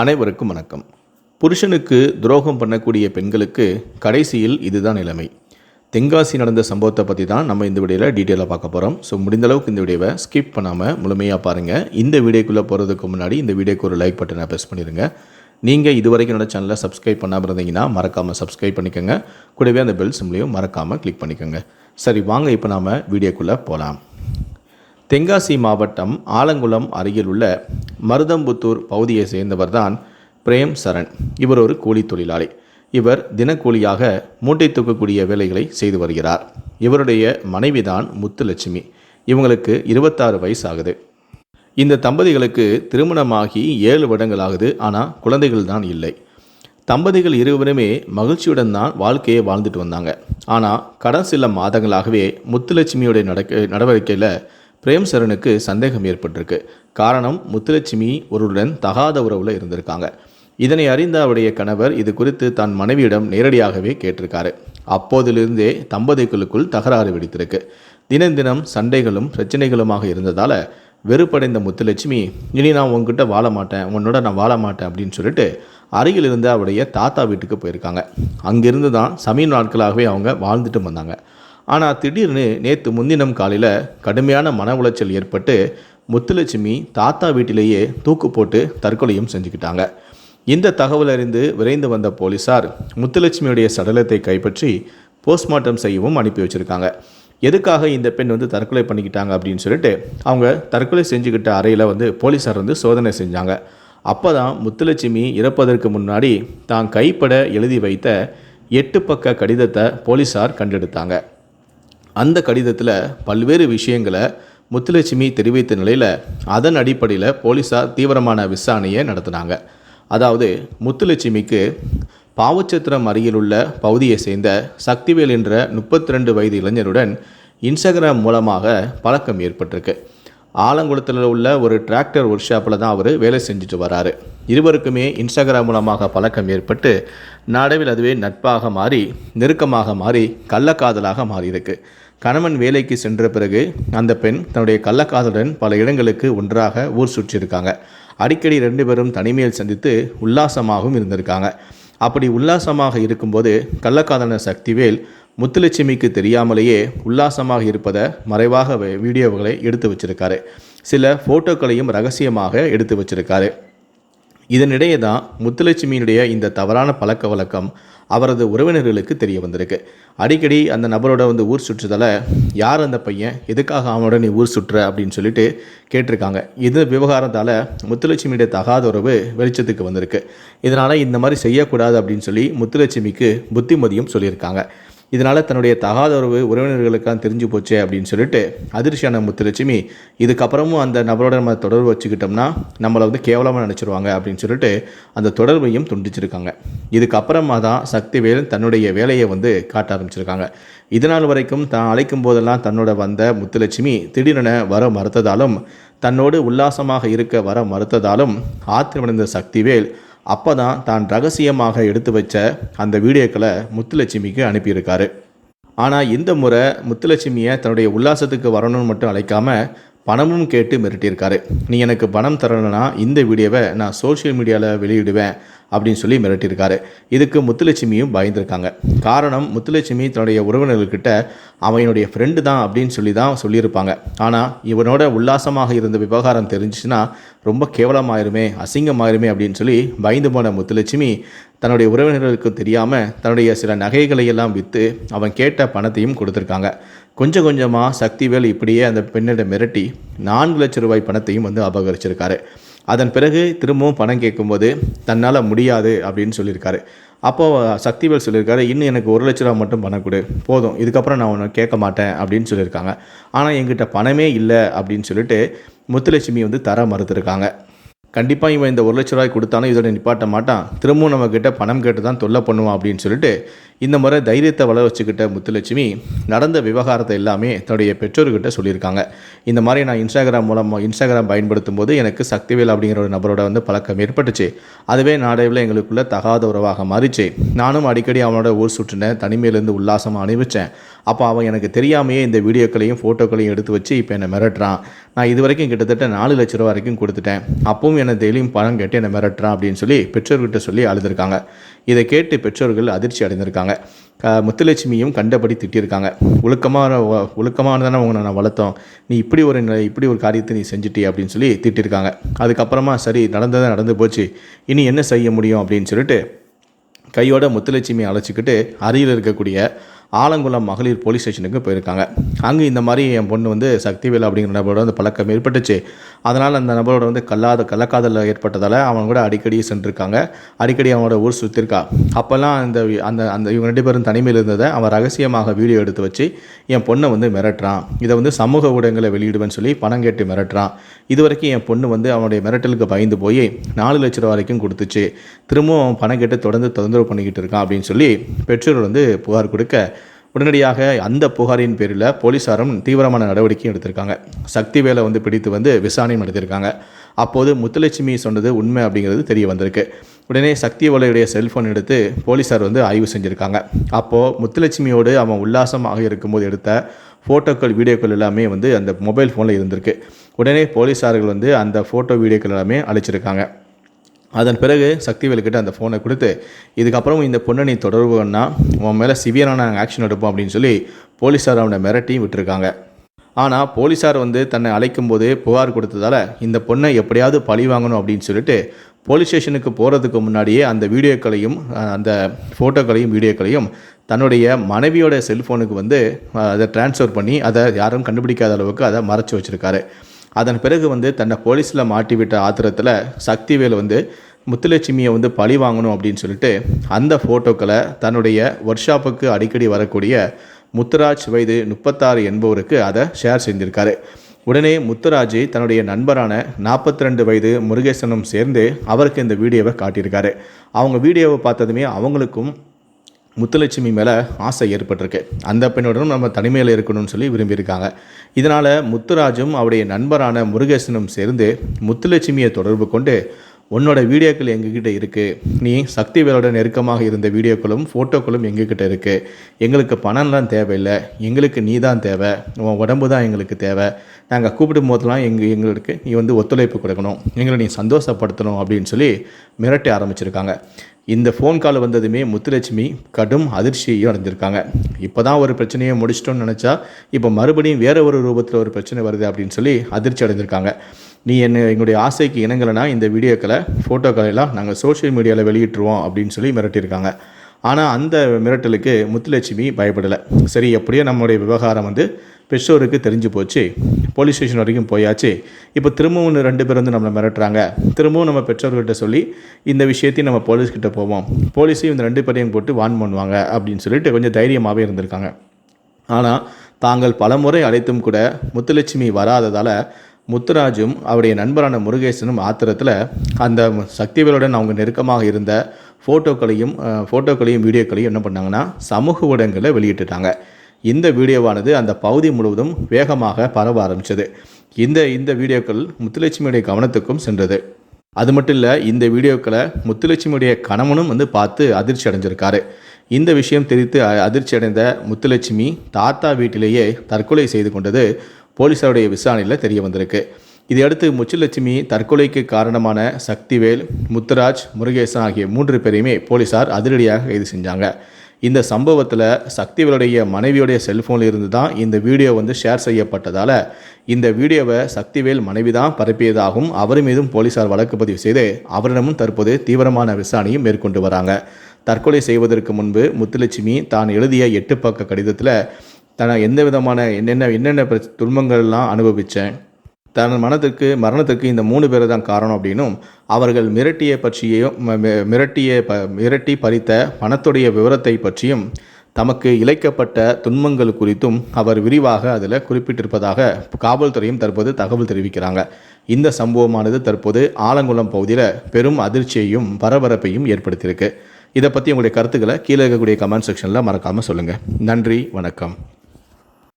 அனைவருக்கும் வணக்கம். புருஷனுக்கு துரோகம் பண்ணக்கூடிய பெண்களுக்கு கடைசியில் இதுதான் நிலைமை. தென்காசி நடந்த சம்பவத்தை பற்றி தான் நம்ம இந்த வீடியோவில் டீட்டெயிலாக பார்க்க போகிறோம் ஸோ முடிந்த அளவுக்கு இந்த வீடியோவை ஸ்கிப் பண்ணாமல் முழுமையாக பாருங்கள் இந்த வீடியோக்குள்ளே போகிறதுக்கு முன்னாடி இந்த வீடியோக்கு ஒரு லைக் பட்டனை ப்ரெஸ் பண்ணிடுங்க நீங்கள் இது வரைக்கும் என்னோட சேனலை சப்ஸ்கிரைப் பண்ணாமல் இருந்தீங்கன்னா மறக்காமல் சப்ஸ்கிரைப் பண்ணிக்கோங்க. கூடவே அந்த பெல் சிம்லையும் மறக்காமல் கிளிக் பண்ணிக்கோங்க. சரி வாங்க இப்போ நாம் வீடியோக்குள்ளே போகலாம் தென்காசி மாவட்டம் ஆலங்குளம் அருகில் உள்ள மருதம்புத்தூர் பகுதியை சேர்ந்தவர் தான் பிரேம் சரண். இவர் ஒரு கூலி தொழிலாளி. இவர் தினக்கூலியாக மூட்டை தூக்கக்கூடிய வேலைகளை செய்து வருகிறார். இவருடைய மனைவிதான் முத்துலட்சுமி. இவங்களுக்கு இருபத்தாறு வயசு ஆகுது இந்த தம்பதிகளுக்கு திருமணமாகி ஏழு வருடங்களாகுது. ஆனால் குழந்தைகள் தான் இல்லை. தம்பதிகள் இருவருமே மகிழ்ச்சியுடன் தான் வாழ்க்கையை வாழ்ந்துட்டு வந்தாங்க. ஆனால் கடன் சில மாதங்களாகவே முத்துலட்சுமியுடைய நடக்க நடவடிக்கையில் பிரேம் சரணுக்கு சந்தேகம் ஏற்பட்டிருக்கு. காரணம் முத்துலட்சுமி ஒருவருடன் தகாத உறவில் இருந்திருக்காங்க. இதனை அறிந்த அவருடைய கணவர் இது குறித்து தன் மனைவியிடம் நேரடியாகவே கேட்டிருக்காரு. அப்போதிலிருந்தே தம்பதிகளுக்குள் தகராறு வெடித்திருக்கு. தினம் தினம் சண்டைகளும் பிரச்சனைகளுமாக இருந்ததால் வெறுப்படைந்த முத்துலட்சுமி இனி நான் உங்ககிட்ட வாழ மாட்டேன் உன்னோட நான் வாழ மாட்டேன் அப்படின்னு சொல்லிட்டு அருகில் இருந்து அவருடைய தாத்தா வீட்டுக்கு போயிருக்காங்க. அங்கிருந்து தான் சமீப நாட்களாகவே அவங்க வாழ்ந்துட்டு வந்தாங்க. ஆனால் திடீர்னு நேற்று முன்தினம் காலையில் கடுமையான மன உளைச்சல் ஏற்பட்டு முத்துலட்சுமி தாத்தா வீட்டிலேயே தூக்கு போட்டு தற்கொலையும் செஞ்சுக்கிட்டாங்க. இந்த தகவல் அறிந்து விரைந்து வந்த போலீசார் முத்துலட்சுமியுடைய சடலத்தை கைப்பற்றி போஸ்ட்மார்ட்டம் செய்யவும் அனுப்பி வச்சுருக்காங்க. எதுக்காக இந்த பெண் வந்து தற்கொலை பண்ணிக்கிட்டாங்க அப்படின்னு சொல்லிட்டு அவங்க தற்கொலை செஞ்சுக்கிட்ட அறையில் வந்து போலீஸார் வந்து சோதனை செஞ்சாங்க. அப்போ தான் முத்துலட்சுமி இறப்பதற்கு முன்னாடி தான் கைப்பட எழுதி வைத்த எட்டு பக்க கடிதத்தை போலீஸார் கண்டெடுத்தாங்க. அந்த கடிதத்தில் பல்வேறு விஷயங்களை முத்துலட்சுமி தெரிவித்த நிலையில் அதன் அடிப்படையில் போலீஸார் தீவிரமான விசாரணையை நடத்தினாங்க. அதாவது முத்துலட்சுமிக்கு பாவச்சத்திரம் அருகில் உள்ள பகுதியை சேர்ந்த சக்திவேல் என்ற முப்பத்தி ரெண்டு வயது இளைஞருடன் இன்ஸ்டாகிராம் மூலமாக பழக்கம் ஏற்பட்டிருக்கு. ஆலங்குளத்தில் உள்ள ஒரு டிராக்டர் ஒர்க் ஷாப்பில் தான் அவர் வேலை செஞ்சுட்டு வராரு. இருவருக்குமே இன்ஸ்டாகிராம் மூலமாக பழக்கம் ஏற்பட்டு நாடவில் அதுவே நட்பாக மாறி நெருக்கமாக மாறி கள்ளக்காதலாக மாறியிருக்கு. கணவன் வேலைக்கு சென்ற பிறகு அந்த பெண் தன்னுடைய கள்ளக்காதலுடன் பல இடங்களுக்கு ஒன்றாக ஊர் சுற்றியிருக்காங்க. அடிக்கடி ரெண்டு பேரும் தனிமையில் சந்தித்து உல்லாசமாகவும் இருந்திருக்காங்க. அப்படி உல்லாசமாக இருக்கும்போது கள்ளக்காதலன் சக்திவேல் முத்துலட்சுமிக்கு தெரியாமலேயே உல்லாசமாக இருப்பதை மறைவாக வே- வீடியோக்களை எடுத்து வச்சிருக்காரு. சில ஃபோட்டோக்களையும் ரகசியமாக எடுத்து வச்சிருக்காரு. இதனிடையே தான் முத்துலட்சுமியினுடைய இந்த தவறான பழக்க வழக்கம் அவரது உறவினர்களுக்கு தெரிய வந்திருக்கு அடிக்கடி அந்த நபரோட வந்து ஊர் சுற்றுதல யார் அந்த பையன்? எதுக்காக அவனோட நீ ஊர் சுற்றுற அப்படின்னு சொல்லிட்டு கேட்டிருக்காங்க. இது விவகாரத்தால் முத்துலட்சுமியுடைய தகாத உறவு வெளிச்சத்துக்கு வந்திருக்கு. இதனால் இந்த மாதிரி செய்யக்கூடாது அப்படின்னு சொல்லி முத்துலட்சுமிக்கு புத்திமதியும் சொல்லியிருக்காங்க. இதனால் தன்னுடைய தகாத உறவு உறவினர்களுக்கெல்லாம் தெரிஞ்சு போச்சே அப்படின்னு சொல்லிட்டு அதிர்ச்சியான முத்துலட்சுமி இதுக்கப்புறமும் அந்த நபரோட நம்ம தொடர்பு வச்சுக்கிட்டோம்னா நம்மளை வந்து கேவலமாக நினச்சிருவாங்க அப்படின்னு சொல்லிட்டு அந்த தொடர்பையும் துண்டிச்சிருக்காங்க. இதுக்கப்புறமா தான் சக்திவேல் தன்னுடைய வேலையை வந்து காட்ட ஆரம்பிச்சிருக்காங்க. இதனால் வரைக்கும் தான் அழைக்கும் போதெல்லாம் தன்னோட வந்த முத்துலட்சுமி திடீரென வர மறுத்ததாலும் தன்னோடு உல்லாசமாக இருக்க வர மறுத்ததாலும் ஆத்திரமடைந்த சக்திவேல் அப்போ தான் தான் ரகசியமாக எடுத்து வச்ச அந்த வீடியோக்களை முத்துலட்சுமிக்கு அனுப்பியிருக்காரு. ஆனால் இந்த முறை முத்துலட்சுமியை தன்னுடைய உல்லாசத்துக்கு வரணும்னு மட்டும் அழைக்காமல் பணமும் கேட்டு மிரட்டியிருக்காரு. நீ எனக்கு பணம் தரணும்னா இந்த வீடியோவை நான் சோஷியல் மீடியாவில் வெளியிடுவேன். அப்படின்னு சொல்லி மிரட்டியிருக்காரு. இதுக்கு முத்துலட்சுமியும் பயந்துருக்காங்க. காரணம் முத்துலட்சுமி தன்னுடைய உறவினர்கள்கிட்ட அவன் என்னுடைய ஃப்ரெண்டு தான் அப்படின்னு சொல்லி தான் சொல்லியிருப்பாங்க. ஆனால் இவனோட உல்லாசமாக இருந்த விவகாரம் தெரிஞ்சிச்சுன்னா ரொம்ப கேவலமாயிருமே அசிங்கமாயிருமே அப்படின்னு சொல்லி பயந்து போன முத்துலட்சுமி தன்னுடைய உறவினர்களுக்கு தெரியாமல் தன்னுடைய சில நகைகளை எல்லாம் விற்று அவன் கேட்ட பணத்தையும் கொடுத்துருக்காங்க. கொஞ்சம் கொஞ்சமாக சக்திவேல் இப்படியே அந்த பெண்ணிடம் மிரட்டி நான்கு லட்ச ரூபாய் பணத்தையும் வந்து அபகரிச்சிருக்காரு. அதன் பிறகு திரும்பவும் பணம் கேட்கும்போது தன்னால் முடியாது அப்படின்னு சொல்லியிருக்காரு. அப்போது சக்திவேல் சொல்லியிருக்காரு இன்னும் எனக்கு ஒரு லட்ச ரூபா மட்டும் பணம் கொடு. போதும். இதுக்கப்புறம் நான் உன்னை கேட்க மாட்டேன் அப்படின்னு சொல்லியிருக்காங்க. ஆனால் எங்கிட்ட பணமே இல்லை அப்படின்னு சொல்லிட்டு முத்துலட்சுமி வந்து தர மறுத்துருக்காங்க. கண்டிப்பாக இவன் இந்த ஒரு லட்ச ரூபாய் கொடுத்தாலும் இதோட நிப்பாட்ட மாட்டான். திரும்பவும் நம்மக்கிட்ட பணம் கேட்டு தான் தொல்லை பண்ணுவான் அப்படின்னு சொல்லிட்டு இந்த முறை தைரியத்தை வளர வச்சுக்கிட்ட முத்துலட்சுமி நடந்த விவகாரத்தை எல்லாமே தன்னுடைய பெற்றோர்கிட்ட சொல்லியிருக்காங்க. இந்த மாதிரி நான் இன்ஸ்டாகிராம் மூலமாக இன்ஸ்டாகிராம் பயன்படுத்தும் போது எனக்கு சக்திவேல் அப்படிங்கிற ஒரு நபரோட வந்து பழக்கம் ஏற்பட்டுச்சு. அதுவே நாடைவில் எங்களுக்குள்ள தகாத உறவாக மாறிச்சு. நானும் அடிக்கடி அவனோட ஊர் சுற்றினேன் தனிமையிலேருந்து உல்லாசமாக அனுபவித்தேன் அப்போ அவன் எனக்கு தெரியாமையே இந்த வீடியோக்களையும் ஃபோட்டோக்களையும் எடுத்து வச்சு இப்போ என்னை மிரட்டுறான். நான் இது வரைக்கும் கிட்டத்தட்ட நாலு லட்ச ரூபா வரைக்கும் கொடுத்துட்டேன். அப்பவும் என்னை டெய்லியும் பணம் கேட்டு என்னை மிரட்டுறான் அப்படின்னு சொல்லி பெற்றோர்கிட்ட சொல்லி அழுதுருக்காங்க. இதை கேட்டு பெற்றோர்கள் அதிர்ச்சி அடைந்திருக்காங்க. முத்துலட்சுமியும் கண்டபடி திட்டியிருக்காங்க ஒழுக்கமான ஒழுக்கமானதானே உங்களை நான் வளர்த்தோம். நீ இப்படி ஒரு நிலை- இப்படி ஒரு காரியத்தை நீ செஞ்சுட்டி அப்படின்னு சொல்லி திட்டிருக்காங்க. அதுக்கப்புறமா சரி நடந்ததை நடந்து போச்சு. இனி என்ன செய்ய முடியும் அப்படின்னு சொல்லிட்டு கையோட முத்துலட்சுமி அழைச்சிக்கிட்டு அருகில் இருக்கக்கூடிய ஆலங்குளம் மகளிர் போலீஸ் ஸ்டேஷனுக்கு போயிருக்காங்க. அங்கே இந்த மாதிரி என் பொண்ணு வந்து சக்திவேல் அப்படிங்கிற நபரோட வந்து பழக்கம் ஏற்பட்டுச்சு. அதனால் அந்த நபரோட வந்து கல்லாத கள்ளக்காதல் ஏற்பட்டதால் அவன் கூட அடிக்கடி சென்றிருக்காங்க. அடிக்கடி அவனோட ஊர் சுற்றிருக்கா அப்போல்லாம் அந்த அந்த அந்த இவங்க ரெண்டு பேரும் தனிமையில் இருந்ததை அவன் ரகசியமாக வீடியோ எடுத்து வச்சு என் பொண்ணை வந்து மிரட்டுறான். இதை வந்து சமூக ஊடகங்களை வெளியிடுவேன்னு சொல்லி பணம் கேட்டு மிரட்டுறான். இது வரைக்கும் என் பொண்ணு வந்து அவனுடைய மிரட்டலுக்கு பயந்து போய் நாலு லட்ச ரூபா வரைக்கும் கொடுத்துச்சு. திரும்பவும் அவன் பணம் கேட்டு தொடர்ந்து தொந்தரவு பண்ணிக்கிட்டு இருக்கான் அப்படின்னு சொல்லி பெற்றோர் வந்து புகார் கொடுக்க உடனடியாக அந்த புகாரின் பேரில் போலீஸாரும் தீவிரமான நடவடிக்கையும் எடுத்திருக்காங்க. சக்திவேலை வந்து பிடித்து வந்து விசாரணையும் நடத்தியிருக்காங்க. அப்போது முத்துலட்சுமி சொன்னது உண்மை அப்படிங்கிறது தெரிய வந்திருக்கு. உடனே சக்திவேலையுடைய செல்ஃபோன் எடுத்து போலீஸார் வந்து ஆய்வு செஞ்சுருக்காங்க. அப்போது முத்துலட்சுமியோடு அவன் உல்லாசமாக இருக்கும்போது எடுத்த ஃபோட்டோக்கள் வீடியோக்கள் எல்லாமே வந்து அந்த மொபைல் ஃபோனில் இருந்திருக்கு. உடனே போலீஸார்கள் வந்து அந்த ஃபோட்டோ வீடியோக்கள் எல்லாமே அழிச்சிருக்காங்க. அதன் பிறகு சக்திவேலுக்கிட்ட அந்த ஃபோனை கொடுத்து இதுக்கப்புறம் இந்த பொண்ணை நீ தொடர்பு உன் மேலே சிவியரான நாங்கள் ஆக்ஷன் எடுப்போம் அப்படின்னு சொல்லி போலீஸார் அவனை மிரட்டி விட்டுருக்காங்க. ஆனால் போலீஸார் வந்து தன்னை அழைக்கும் போது புகார் கொடுத்ததால இந்த பொண்ணை எப்படியாவது பழி வாங்கணும் அப்படின்னு சொல்லிட்டு போலீஸ் ஸ்டேஷனுக்கு போகிறதுக்கு முன்னாடியே அந்த வீடியோக்களையும் அந்த ஃபோட்டோக்களையும் வீடியோக்களையும் தன்னுடைய மனைவியோட செல்ஃபோனுக்கு வந்து அதை ட்ரான்ஸ்ஃபர் பண்ணி அதை யாரும் கண்டுபிடிக்காத அளவுக்கு அதை மறைச்சி வச்சுருக்காரு. அதன் பிறகு வந்து தன்னை போலீஸில் மாட்டிவிட்ட ஆத்திரத்தில் சக்திவேல் வந்து முத்துலட்சுமியை வந்து பழி வாங்கணும் அப்படின்னு சொல்லிட்டு அந்த ஃபோட்டோக்களை தன்னுடைய ஒர்க் ஷாப்புக்கு அடிக்கடி வரக்கூடிய முத்துராஜ் வயது முப்பத்தாறு என்பவருக்கு அதை ஷேர் செஞ்சிருக்காரு. உடனே முத்துராஜ் தன்னுடைய நண்பரான நாற்பத்தி ரெண்டு வயது முருகேசனும் சேர்ந்து அவருக்கு இந்த வீடியோவை காட்டியிருக்காரு. அவங்க வீடியோவை பார்த்ததுமே அவங்களுக்கும் முத்துலட்சுமி மேலே ஆசை ஏற்பட்டிருக்கு. அந்த பெண்ணுடனும் நம்ம தனிமையில் இருக்கணும்னு சொல்லி விரும்பியிருக்காங்க. இதனால் முத்துராஜும் அவருடைய நண்பரான முருகேசனும் சேர்ந்து முத்துலட்சுமியை தொடர்பு கொண்டு உன்னோட வீடியோக்கள் எங்ககிட்ட இருக்குது நீ சக்தி வேலோட நெருக்கமாக இருந்த வீடியோக்களும் ஃபோட்டோக்களும் எங்ககிட்ட இருக்குது எங்களுக்கு பணம்லாம் தேவையில்லை. எங்களுக்கு நீ தான் தேவை. உன் உடம்பு தான் எங்களுக்கு தேவை. நாங்கள் கூப்பிடும் போதெல்லாம் எங்கள் எங்களுக்கு நீ வந்து ஒத்துழைப்பு கொடுக்கணும். எங்களை நீ சந்தோஷப்படுத்தணும் அப்படின்னு சொல்லி மிரட்டி ஆரம்பிச்சிருக்காங்க. இந்த ஃபோன் கால் வந்ததுமே முத்துலட்சுமி கடும் அதிர்ச்சியையும் அடைஞ்சிருக்காங்க. இப்போ தான் ஒரு பிரச்சனையை முடிச்சிட்டோம்னு நினச்சா இப்போ மறுபடியும் வேற ஒரு ரூபத்தில் ஒரு பிரச்சனை வருது அப்படின்னு சொல்லி அதிர்ச்சி அடைஞ்சிருக்காங்க. நீ என்ன எங்களுடைய ஆசைக்கு இணங்கலைன்னா இந்த வீடியோக்களை ஃபோட்டோக்களை எல்லாம் நாங்கள் சோஷியல் மீடியாவில் வெளியிட்டுருவோம் அப்படின்னு சொல்லி மிரட்டியிருக்காங்க. ஆனால் அந்த மிரட்டலுக்கு முத்துலட்சுமி பயப்படலை. சரி எப்படியோ நம்மளுடைய விவகாரம் வந்து பெற்றோருக்கு தெரிஞ்சு போச்சு. போலீஸ் ஸ்டேஷன் வரைக்கும் போயாச்சு. இப்போ திரும்பவும் ரெண்டு பேர் வந்து நம்மளை மிரட்டுறாங்க. திரும்பவும் நம்ம பெற்றோர்கிட்ட சொல்லி இந்த விஷயத்தையும் நம்ம போலீஸ்கிட்ட போவோம். போலீஸையும் இந்த ரெண்டு பேரையும் போட்டு வான் பண்ணுவாங்க அப்படின்னு சொல்லிட்டு கொஞ்சம் தைரியமாகவே இருந்திருக்காங்க. ஆனால் தாங்கள் பலமுறை அழைத்தும் கூட முத்துலட்சுமி வராததால் முத்துராஜும் அவருடைய நண்பரான முருகேசனும் ஆத்திரத்தில் அந்த சக்திவேலுடன் அவங்க நெருக்கமாக இருந்த ஃபோட்டோக்களையும் ஃபோட்டோக்களையும் வீடியோக்களையும் என்ன பண்ணாங்கன்னா சமூக ஊடகங்களில் வெளியிட்டுட்டாங்க. இந்த வீடியோவானது அந்த பகுதி முழுவதும் வேகமாக பரவ ஆரம்பிச்சது. இந்த இந்த வீடியோக்கள் முத்துலட்சுமியுடைய கவனத்துக்கும் சென்றது. அது மட்டும் இல்லை இந்த வீடியோக்களை முத்துலட்சுமியுடைய கணவனும் வந்து பார்த்து அதிர்ச்சி அடைஞ்சிருக்காரு. இந்த விஷயம் தெரிவித்து அ- அதிர்ச்சி அடைந்த முத்துலட்சுமி தாத்தா வீட்டிலேயே தற்கொலை செய்து கொண்டது போலீசாருடைய விசாரணையில் தெரிய வந்திருக்கு. இதையடுத்து முத்துலட்சுமி தற்கொலைக்கு காரணமான சக்திவேல் முத்துராஜ் முருகேசன் ஆகிய மூன்று பேரையுமே போலீசார் அதிரடியாக கைது செஞ்சாங்க. இந்த சம்பவத்தில் சக்திவேலுடைய மனைவியுடைய செல்ஃபோனில் இருந்து தான் இந்த வீடியோ வந்து ஷேர் செய்யப்பட்டதால் இந்த வீடியோவை சக்திவேல் மனைவி தான் பரப்பியதாகவும் அவர் மீதும் போலீசார் வழக்கு பதிவு செய்து அவரிடமும் தற்போது தீவிரமான விசாரணையும் மேற்கொண்டு வராங்க. தற்கொலை செய்வதற்கு முன்பு முத்துலட்சுமி தான் எழுதிய எட்டு பக்க கடிதத்தில் தன எந்த விதமான என்னென்ன என்னென்ன துன்பங்கள்லாம் அனுபவித்தேன் தன் மனதிற்கு மரணத்திற்கு இந்த மூணு பேர் தான் காரணம் அப்படின்னும் அவர்கள் மிரட்டிய பற்றியும் ம- மிரட்டிய ப மிரட்டி பறித்த பணத்துடைய விவரத்தை பற்றியும் தமக்கு இழைக்கப்பட்ட துன்பங்கள் குறித்தும் அவர் விரிவாக அதில் குறிப்பிட்டிருப்பதாக காவல்துறையும் தற்போது தகவல் தெரிவிக்கிறாங்க. இந்த சம்பவமானது தற்போது ஆலங்குளம் பகுதியில் பெரும் அதிர்ச்சியையும் பரபரப்பையும் ஏற்படுத்தியிருக்கு. இதை பற்றி உங்களுடைய கருத்துக்களை கீழே இருக்கக்கூடிய கமெண்ட் செக்ஷனில் மறக்காமல் சொல்லுங்கள் நன்றி வணக்கம்.